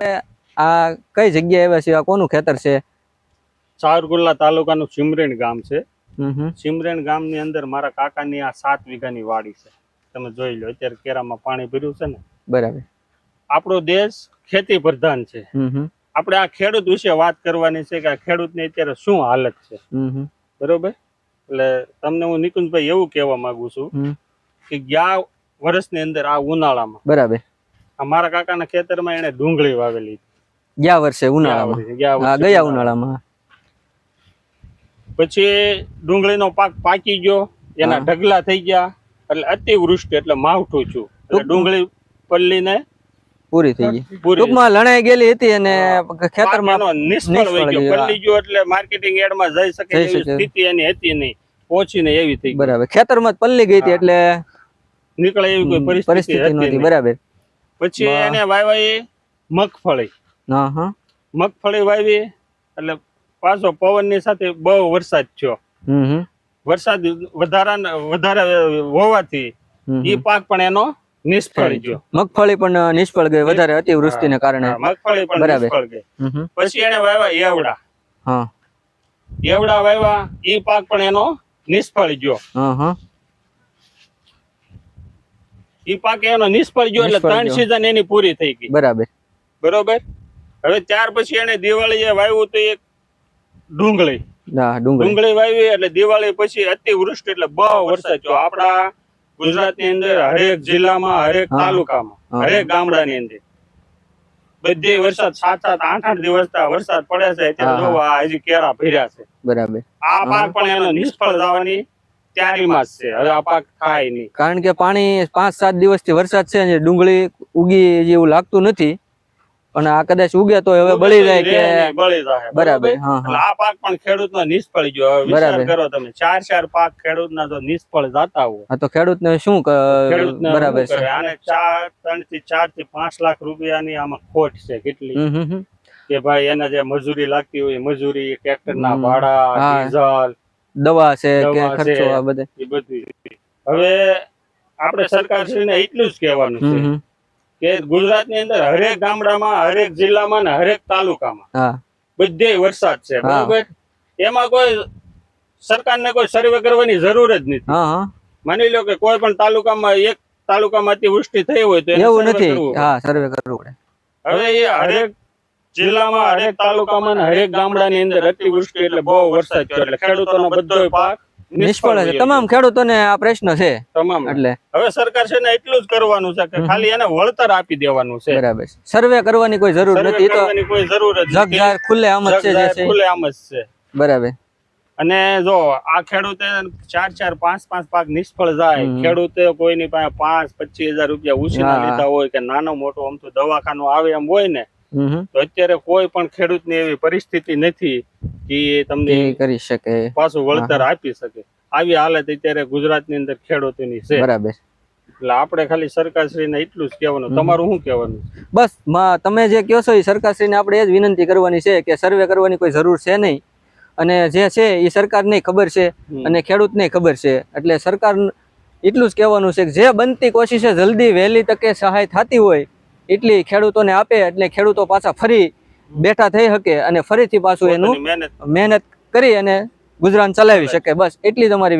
આ કઈ જગ્યાએ આવ્યા છે આ કોનું ખેતર છે? સાવરકુંડલા તાલુકાનું સિમરેણ ગામ છે. સિમરેણ ગામની અંદર મારા કાકાની આ સાત વીઘાની વાડી છે. તમે જોઈ લો અત્યારે કેરામાં પાણી ભર્યું છે ને. બરાબર. આપણો દેશ ખેતી પ્રધાન છે આપણે આ ખેડૂત વિશે વાત કરવાની છે કે આ ખેડૂતની અત્યારે શું હાલત છે. બરોબર? એટલે તમને હું નિકુંજભાઈ એવું કહેવા માંગુ છું કે ગયા વર્ષની અંદર આ ઉનાળામાં બરાબર. આ મારા કાકાના ખેતરમાં એને ડુંગળી વાવેલી. ગયા વર્ષે ઉનાળામાં? ગયા ઉનાળામાં. પછી ડુંગળીનો પાક પાકી ગયો એના ઢગલા થઈ ગયા એટલે અતિવૃષ્ટિ એટલે માવઠું છું. એટલે પલ્લી ડુંગળી પલ્લીને પૂરી થઈ ગઈ. ટૂંકમાં લણાઈ ગયેલી હતી અને ખેતરમાં નિષ્ફળ વહી ગયો. પલ્લી ગયો એટલે માર્કેટિંગ એડમાં જઈ શકે એવી. સ્થિતિ એની હતી નહીં. પહોંચી ને એવી થઈ બરાબર. ખેતરમાં જ પલ્લી ગઈ હતી એટલે નીકળે એવી કોઈ પરિસ્થિતિ હતી નહોતી. બરાબર. પછી એને વાવી મગફળી. હા મગફળી વાવી એટલે પાછો પવનની સાથે બહુ વરસાદ થયો. વરસાદ વધારા વધારે હોવાથી એ ઈ પાક પણ એનો નિષ્ફળ ગયો. મગફળી પણ નિષ્ફળ ગઈ વધારે અતિવૃષ્ટિને કારણે. મગફળી પણ નિષ્ફળ ગઈ. પછી એને વાવ્યા એવડા હા. એવડા વાવ્યા એ પાક પણ એનો નિષ્ફળ ગયો. હા હા ઈ પાકે એનો નિષ્ફળ ગયો એટલે ત્રણ સીઝન એની પૂરી થઈ ગઈ. બરાબર. બરોબર? હવે ત્યાર પછી એને દિવાળીએ વાવ્યું તો એક ડુંગળી. ડુંગળી. વાવી એટલે દિવાળી પછી અતિવૃષ્ટિ એટલે બહુ વરસાદ જો આપણા ગુજરાતની અંદર હરેક જિલ્લામાં હરેક. તાલુકામાં. હરેક ગામડાની અંદર. બધે વરસાદ સાત સાત આઠ આઠ દિવસ વરસાદ પડે છે અત્યારે હા, હજી કેરા ભર્યા છે. બરાબર. આ પાક પણ એનો નિષ્ફળ જવાની તૈયારીમાં જ છે. હવે આ પાક થાય નહીં. કારણ કે પાણી પાંચ સાત દિવસથી વરસાદ છે ને ડુંગળી ઉગી જેવું લાગતું નથી. અને આ કદાચ ઉગે તો હવે બળી જાય કે બળી જાય. બરાબર હા એટલે હા. આ પાક પણ ખેડૂતનો નિષ્ફળ ગયો. બરાબર. કરો તમે ચાર ચાર પાક ખેડૂતના તો નિષ્ફળ જતા હોય. હા તો ખેડૂતને શું ક- ખેડૂતને બરાબર છે? આને ચાર ત્રણથી ચારથી પાંચ લાખ રૂપિયાની આમાં ખોટ છે કેટલી. કે ભાઈ એને જે મજૂરી લાગતી હોય મજૂરી ટ્રેક્ટર ના ભાડા ડીઝલ દવા છે કે ખર્ચો આ બધે? એ બધું. હવે આપણે સરકારશ્રીને એટલું જ કહેવાનું છે કે કે ગુજરાતની અંદર હરેક ગામડામાં હરેક જિલ્લામાં ને હરેક તાલુકામાં બધે વરસાદ છે બરાબર? એમાં કોઈ સરકારને કોઈ સર્વે કરવાની જરૂર જ નથી. માની લો કે કોઈ પણ તાલુકામાં એક તાલુકામાં અતિવૃષ્ટિ થઈ હોય તો એવું નથી. હા સર્વે કરવું પડે. હવે એ હરેક જિલ્લામાં હરેક તાલુકામાં હરેક ગામડાની અંદર અતિવૃષ્ટિ એટલે બહુ વરસાદ થયો એટલે ખેડૂતોનો બધો પાક નિષ્ફળ છે. તમામ ખેડૂતોને આ પ્રશ્ન છે. તમામ. એટલે હવે સરકાર છે ને એટલું જ કરવાનું છે કે ખાલી એને વળતર આપી દેવાનું છે. બરાબર સર્વે કરવાની કોઈ જરૂર નથી તો કોઈ જરૂર જ જગ ખુલ્લે આમ જ છે છે. ખુલ્લેઆમ જ છે. બરાબર. અને જો આ ખેડૂતે ચાર ચાર પાંચ પાંચ પાક નિષ્ફળ જાય. ખેડૂતે કોઈની પાસે પાંચ પચીસ હજાર રૂપિયા ઉછીના. લીધા હોય કે નાનો મોટો આમ તો દવાખાનું આવે એમ હોય ને. તો અત્યારે કોઈ પણ ખેડૂતની એવી પરિસ્થિતિ નથી કે તમને કરી શકે. પાછું વળતર આપી શકે. આવી હાલત અત્યારે ગુજરાતની અંદર ખેડૂતોની છે. બરાબર. એટલે આપણે ખાલી સરકારશ્રીને એટલું જ કહેવાનું. તમારું શું કહેવાનું? બસ તમે જે કહો છો એ સરકારશ્રીને આપણે એ જ વિનંતી કરવાની છે કે સર્વે કરવાની કોઈ જરૂર છે નહીં. અને જે છે એ સરકારને ખબર છે અને અને ખેડૂતને ખબર છે. એટલે સરકાર એટલું જ કહેવાનું છે કે જે બનતી કોશિશે જલ્દી વહેલી તકે સહાય થતી હોય એટલી ખેડૂતોને આપે એટલે ખેડૂતો પાછા ફરી બેઠા થઈ શકે અને ફરીથી પાછું એનું મહેનત. કરી અને ગુજરાન ચલાવી શકે. બસ એટલી વિનંતી.